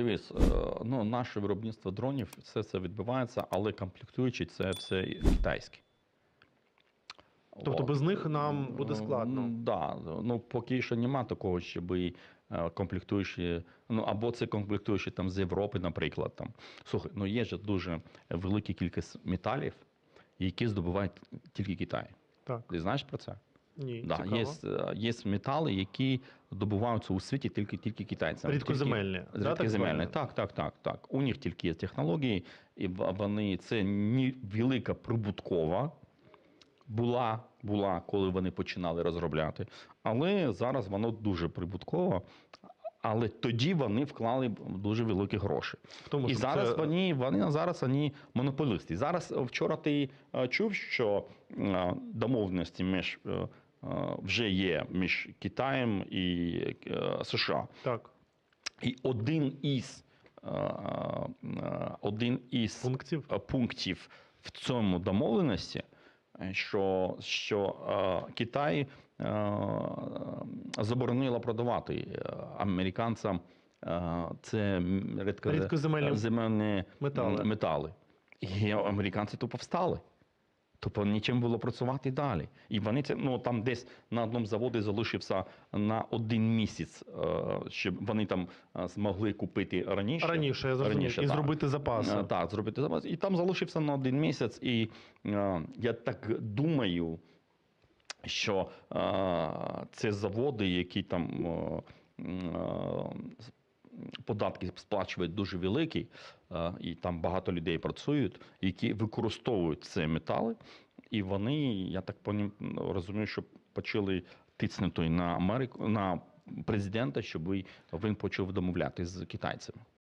Дивись, е, ну, наше виробництво дронів, все це відбувається, але комплектуючі це все китайське. Тобто без них нам буде складно. Так, да. ну поки що нема такого, щоб е, комплектуючі, ну або це комплектуючі там з Європи, наприклад. Там. Слухай, ну є ж дуже велика кількість металів, які здобувають тільки Китай. Так. Ти знаєш про це? Ні, Да, цікаво. є, е, є метали, які добуваються у світі тільки, тільки китайцями. Рідкоземельні, Тільки, да, рідкоземельні. Так, так, так, так. У них тільки є технології, і вони це не велика прибуткова була, була, коли вони починали розробляти. Але зараз воно дуже прибутково. Але тоді вони вклали дуже великі гроші. Тому, І зараз це- вони, вони зараз вони монополісти. Зараз е, вчора ти е, чув, що е, домовленості між вже є між Китаєм і США. Так, І один із один із пунктів. пунктів в цьому домовленості, що, що е, Китай е, заборонила продавати е, американцям е, це Рідкоземельні метали. метали. І американці то встали. Тобто нічим було працювати далі. І вони це ну там десь на одному заводі залишився на один місяць, е, щоб вони там е, змогли купити раніше. Раніше, я зрозумів. Раніше, і так. зробити запаси. Е, Так, зробити запас. І там залишився на один місяць. І я так думаю, що це заводи, які там податки сплачують дуже великі, е, і там багато людей працюють, які використовують ці метали. І вони, я так розумію, що почали тиснути на Америку на президента, щоб він почав домовляти з китайцями.